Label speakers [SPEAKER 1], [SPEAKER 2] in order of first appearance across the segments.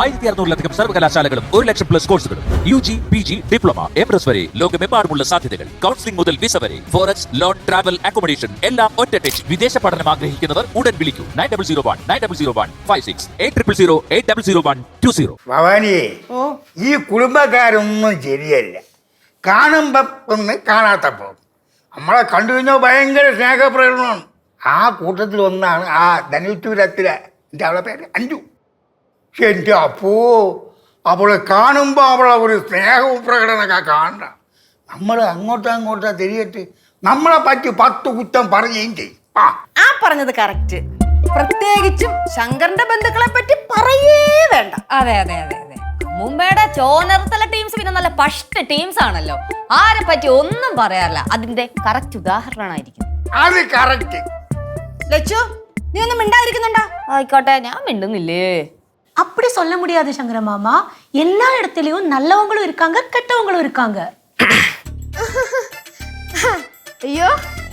[SPEAKER 1] ആയിരത്തി അറുന്നൂറിലധികം സർവകലാശാലകളും ഒരു ലക്ഷം പ്ലസ് കോഴ്സുകളും U G P G diploma M S വരെ ലോകമെമ്പാടുമുള്ള സാധ്യതകൾ. കൗൺസിലിംഗ് മുതൽ വിസ വരെ. ഫോറക്സ് ലോൺ ട്രാവൽ അക്കോമഡേഷൻ എല്ലാം ഒറ്റ ടച്ച് വിദേശ പഠനം ആഗ്രഹിക്കുന്നവർ ഉടൻ വിളിക്കൂ. Nine double zero one nine double zero one five six eight triple zero eight double zero one two zero.
[SPEAKER 2] ഭവാനിയെ ഈ കുടുംബക്കാരൊന്നും ശരിയല്ല. കാണുമ്പം ഒന്ന് കാണാത്തപ്പോൾ നമ്മളെ കണ്ടു കഴിഞ്ഞാൽ ഭയങ്കര സ്നേഹപ്രകടനമാണ്. ആ കൂട്ടത്തിൽ ഒന്നാണ് ആ ധനുത്തൂരത്തിലെ എന്റെ അവളെ പേര് അഞ്ചു എന്റെ അപ്പോ അവളെ കാണുമ്പോൾ അവളെ ഒരു സ്നേഹവും പ്രകടനമൊക്കെ കാണണ്ട നമ്മൾ അങ്ങോട്ടോ അങ്ങോട്ടോ തിരിയിട്ട് നമ്മളെ പറ്റി പത്ത് കുറ്റം പറയുകയും ചെയ്യും. ആ.
[SPEAKER 3] ആ പറഞ്ഞത് കറക്റ്റ് പ്രത്യേകിച്ചും ശങ്കറിന്റെ ബന്ധുക്കളെ പറ്റി പറയേ വേണ്ട.
[SPEAKER 4] അതെ അതെ അതെ അതെ. മുംബൈയുടെ ചോനർത്തല ടീംസ് പിന്നെ നല്ല പഷ്ട് ടീംസ് ആണല്ലോ. ആരെ പറ്റി ഒന്നും പറയാറില്ല. അതിന്റെ കറക്റ്റ് ഉദാഹരണമായിരിക്കും.
[SPEAKER 2] അത് കറക്റ്റ്
[SPEAKER 3] ലച്ചു നീ ഒന്നും മിണ്ടാതിരിക്കുന്നുണ്ടോ?
[SPEAKER 4] ആയിക്കോട്ടെ ഞാൻ മിണ്ടുന്നില്ലേ?
[SPEAKER 5] அப்படி சொல்ல முடியாது சங்கர மாமா எல்லா இடத்துலயும் நல்லவங்களும் இருக்காங்க கெட்டவங்களும் இருக்காங்க
[SPEAKER 6] അയ്യോ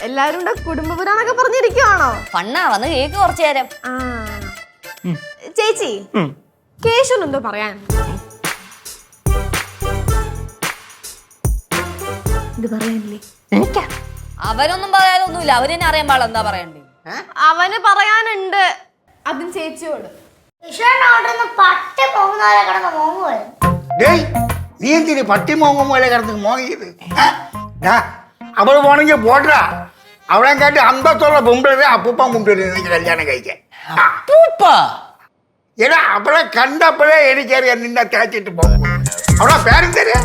[SPEAKER 6] എല്ലാരും കൂടെ കുടുംബ പുരാണൊക്കെ പറഞ്ഞിരിക്കുവാണോ
[SPEAKER 4] ഫണ്ണാ വന്ന് കേക്ക് കുറച്ചു നേരം
[SPEAKER 6] ആ ചേച്ചി കേശുന് എന്തോ പറയാൻ ഇത് പറയാനില്ലേ
[SPEAKER 4] അവരൊന്നും പറയാനൊന്നുമില്ല അവര് തന്നെ അറിയാൻ പാടില്ല എന്താ പറയണ്ടേ
[SPEAKER 6] അവന് പറയാനുണ്ട് അതും ചേച്ചിയോട്
[SPEAKER 7] വിഷുവിന്റെ അവിടുന്ന് പട്ടി പോകുന്നവരെ കിടന്ന് മോങ്ങുമായിരുന്നു
[SPEAKER 2] ഡേയ് നീ എന്തിന് പട്ടി മോങ്ങും പോലെ കിടന്ന് മോങ്ങിയത്? ഏ? ഡാ, അവൾ പോണെങ്കിൽ പോട്ടാ അവളെ കാട്ടി അന്തത്തുള്ള മുമ്പിൽ അപ്പൂപ്പ മുമ്പിൽ എനിക്ക് കല്യാണം കഴിക്കാൻ. ആ. എടാ അവളെ കണ്ടപ്പോഴേ എനിക്കറിയാം നിന്നെ തേച്ചിട്ട് പോകും. അവളെ പേരെന്തര്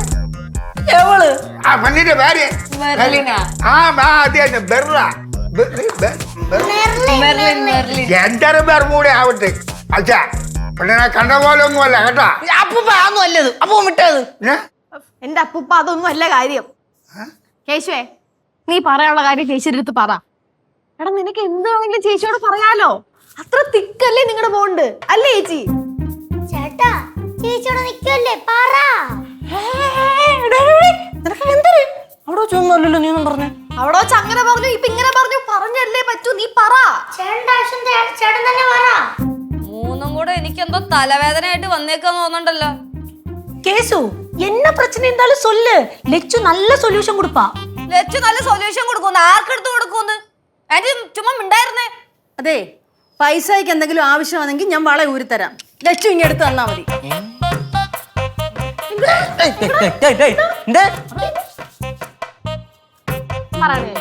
[SPEAKER 3] എവൾ?
[SPEAKER 2] ആ പെണ്ണിന്റെ പേര്?
[SPEAKER 4] മെർലിനാ.
[SPEAKER 2] ആ അച്ഛാ പെണ്ണിനെ കണ്ട പോലെ ഒന്നുമല്ല കേട്ടാ
[SPEAKER 3] അപ്പൂപ്പ അതൊന്നും അല്ലത്. അപ്പൂ വിട്ടത്?
[SPEAKER 6] എന്റെ അപ്പൂപ്പ അതൊന്നും അല്ല കാര്യം. കേശുവേ നീ പറയാനുള്ള കാര്യം ചേച്ചിയുടെ അടുത്ത് പറ. എടാ നിനക്ക് എന്ത് വേണമെങ്കിലും ചേച്ചിയോട് പറയാലോ. അത്ര തിക്കല്ലേ നിങ്ങളുടെ ബോണ്ട് അല്ലേ ചേച്ചി?
[SPEAKER 7] ചേട്ടാ ചേച്ചിയോട് നിക്കല്ലേ പറ.
[SPEAKER 3] അവിടെ ചെന്നല്ലോ നീ ഒന്നും പറഞ്ഞേ.
[SPEAKER 6] അവിടെ വെച്ച് അങ്ങനെ പറഞ്ഞു ഇപ്പൊ ഇങ്ങനെ പറഞ്ഞു പറഞ്ഞല്ലേ പറ്റൂ. നീ പറ.
[SPEAKER 7] ചേട്ടന്റെ ആവശ്യം ചേ- ചേട്ടൻ തന്നെ പറ
[SPEAKER 4] വരുമ്പോ തലവേദന ആയിട്ട് വന്നേക്കാന്ന് തോന്നണ്ടല്ലോ
[SPEAKER 5] കേസു എന്ന പ്രശ്നം എന്തായാലും സൊല്ല്. ലച്ചു നല്ല സൊല്യൂഷൻ കൊടുപ്പാ.
[SPEAKER 4] ലച്ചു നല്ല സൊല്യൂഷൻ കൊടുക്കുന്നു ആർക്കെടുത്ത് കൊടുക്കുന്നു അതിന് ചുമ്മാ ഉണ്ടായിരുന്നേ
[SPEAKER 3] അതെ പൈസയ്ക്ക് എന്തെങ്കിലും ആവശ്യമാണെങ്കിൽ ഞാൻ വള ഊരിത്തരാം ലച്ചു ഇങ്ങ എടുത്ത് തന്നാ മതി.
[SPEAKER 6] പറയണേ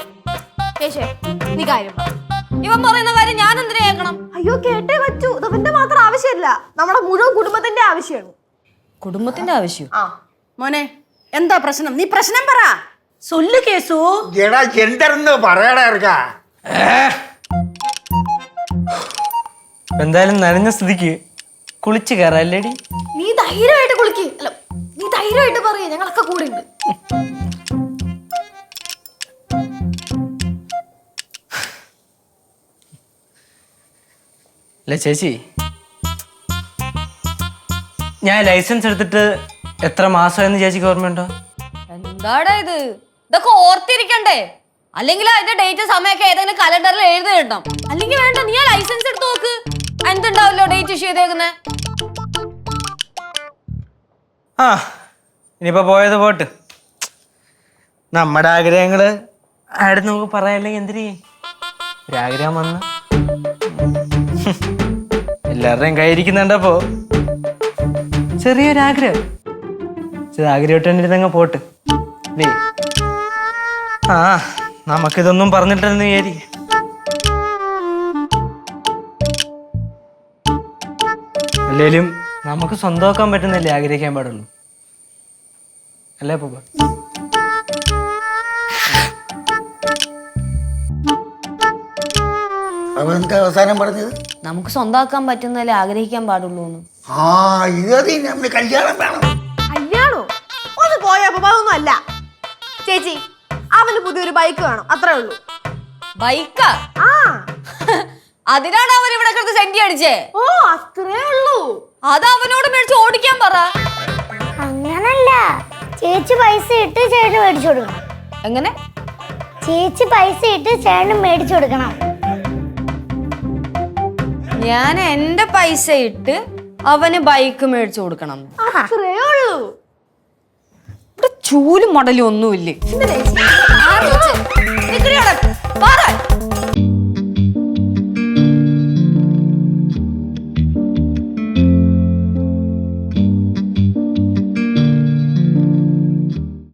[SPEAKER 6] കേശേ നീ കാര്യം പറ.
[SPEAKER 4] ഇവൻ പറയുന്ന കാര്യം ഞാൻ എന്തിനാ കേൾക്കണം?
[SPEAKER 6] അയ്യോ കേട്ടേ പറ്റൂ ഇത് മാത്രം ആവശ്യമില്ല. നമ്മുടെ മുഴുവൻ കുടുംബത്തിന്റെ ആവശ്യമാണ്.
[SPEAKER 4] കുടുംബത്തിന്റെ ആവശ്യം?
[SPEAKER 6] ആ.
[SPEAKER 3] മോനെ എന്താ പ്രശ്നം? നീ പ്രശ്നം പറ.
[SPEAKER 5] സൊല്ലു കേസു.
[SPEAKER 2] എടാ എന്തെന്ന് പറയടാ ഇറക്കാ
[SPEAKER 8] എന്തായാലും നനഞ്ഞ സ്ഥിതിക്ക് കുളിച്ചു കയറാം
[SPEAKER 6] നീ ധൈര്യമായിട്ട് കുളിക്ക്. അല്ല നീ ധൈര്യമായിട്ട് പറയേ. ഞങ്ങളൊക്കെ കൂടെ ഉണ്ട്.
[SPEAKER 8] അല്ല ചേച്ചി. ഞാൻ ലൈസൻസ് എടുത്തിട്ട് എത്ര മാസമായെന്ന് ചേച്ചിക്ക് ഓർമ്മയുണ്ടോ?
[SPEAKER 4] എന്താടാ ഇത്? ഇതൊക്കെ ഓർത്തിരിക്കണ്ടേ? അല്ലെങ്കിൽ അതിന്റെ ഡേറ്റ് സമയമൊക്കെ ഏതെങ്കിലും കലണ്ടറിൽ എഴുതി കിട്ടണം അല്ലെങ്കിൽ വേണ്ട നീ ആ ലൈസൻസ് എടുത്ത് നോക്ക്. എന്തുണ്ടാവല്ലോ ഡേറ്റ് ഇഷ്യൂ ചെയ്തേക്കുന്നത്
[SPEAKER 8] ആ ഇനിയിപ്പോ പോയത് പോട്ട്. നമ്മുടെ ആഗ്രഹങ്ങൾ ആടെ നമുക്ക് പറയാല്ലെങ്കിൽ എന്തിരി ഒരാഗ്രഹം വന്ന്. എല്ലാവരുടെയും കൈയിരിക്കുന്നുണ്ടപ്പോ ചെറിയൊരാഗ്രഹം. ചെറിയ ആഗ്രഹമായിട്ടിരുന്നങ്ങ് പോട്ട് ആ നമുക്കിതൊന്നും പറഞ്ഞിട്ടെന്ന് വിചാരിക്കും. അല്ലേലും നമുക്ക് സ്വന്തമാക്കാൻ പറ്റുന്നല്ലേ ആഗ്രഹിക്കാൻ പാടുള്ളൂ. അല്ലേ പൂപ്പ
[SPEAKER 2] എന്താ അവസാനം പറഞ്ഞത്?
[SPEAKER 4] നമുക്ക് സ്വന്തമാക്കാൻ പറ്റുന്നതല്ലേ ആഗ്രഹിക്കാൻ പാടുള്ളൂ എന്ന്.
[SPEAKER 2] ആ ഇത് നമ്മൾ കല്യാണം വേണം.
[SPEAKER 6] കല്യാണോ ഒന്ന് പോയ അപ്പൊ അല്ല. ചേച്ചി അവന് പുതിയൊരു ബൈക്ക് വേണം അത്രേ ഉള്ളൂ.
[SPEAKER 4] ബൈക്കാ?
[SPEAKER 6] ആ.
[SPEAKER 4] അതിനാണ് അവൻ ഇവിടെ കിടന്ന് സെന്റി അടിച്ചേ.
[SPEAKER 6] ഓ അത്രേ ഉള്ളൂ.
[SPEAKER 4] അത് അവനോട് മേടിച്ച് ഓടിക്കാൻ പറ.
[SPEAKER 7] അങ്ങനല്ല. ചേച്ചി പൈസ ഇട്ട് ചേട്ടന് മേടിച്ചു കൊടുക്കണം.
[SPEAKER 4] എങ്ങനെ?
[SPEAKER 7] ചേച്ചി പൈസ ഇട്ട് ചേട്ടന് മേടിച്ചു കൊടുക്കണം.
[SPEAKER 4] ഞാൻ എന്റെ പൈസ ഇട്ട് അവന് ബൈക്ക് മേടിച്ചു കൊടുക്കണം.
[SPEAKER 6] അത്രേ ഉള്ളൂ.
[SPEAKER 4] ഇവിടെ ചൂലും മടലും ഒന്നുമില്ലേ?